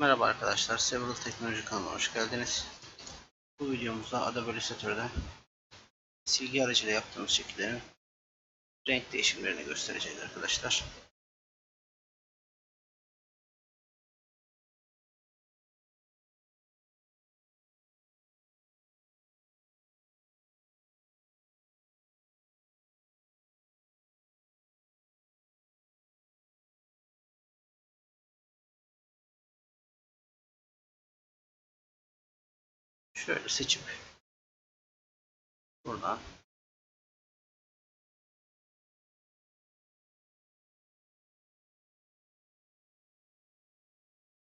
Merhaba arkadaşlar, Several Teknoloji kanalına hoş geldiniz. Bu videomuzda Adobe Illustrator'da silgi aracıyla yaptığımız şekillerin renk değişimlerini göstereceğiz arkadaşlar. Şöyle seçip buradan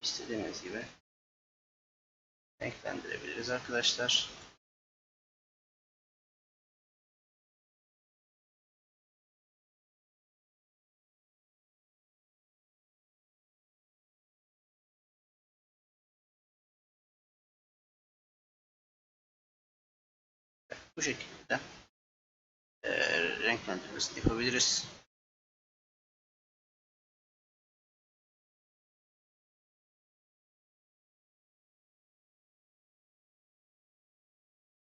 istediğiniz gibi renklendirebiliriz arkadaşlar. Bu şekilde eee renklendirmesini yapabiliriz.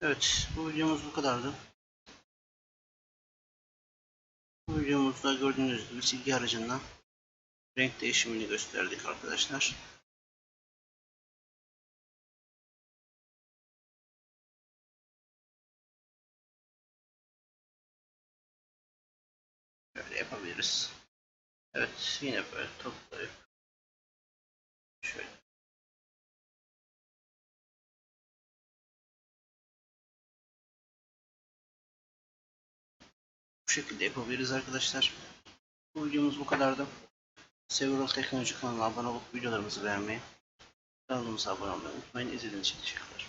Evet, bu videomuz bu kadardı. Bu videomuzda gördüğünüz gibi silgi aracından renk değişimini gösterdik arkadaşlar. Yapabiliriz. Evet, yine böyle toplayıp şöyle bu şekilde yapabiliriz arkadaşlar. Bu videomuz bu kadardı. Several Teknoloji kanalına abone olup videolarımızı beğenmeyi, kanalımıza abone olmayı unutmayın. İzlediğiniz için teşekkürler.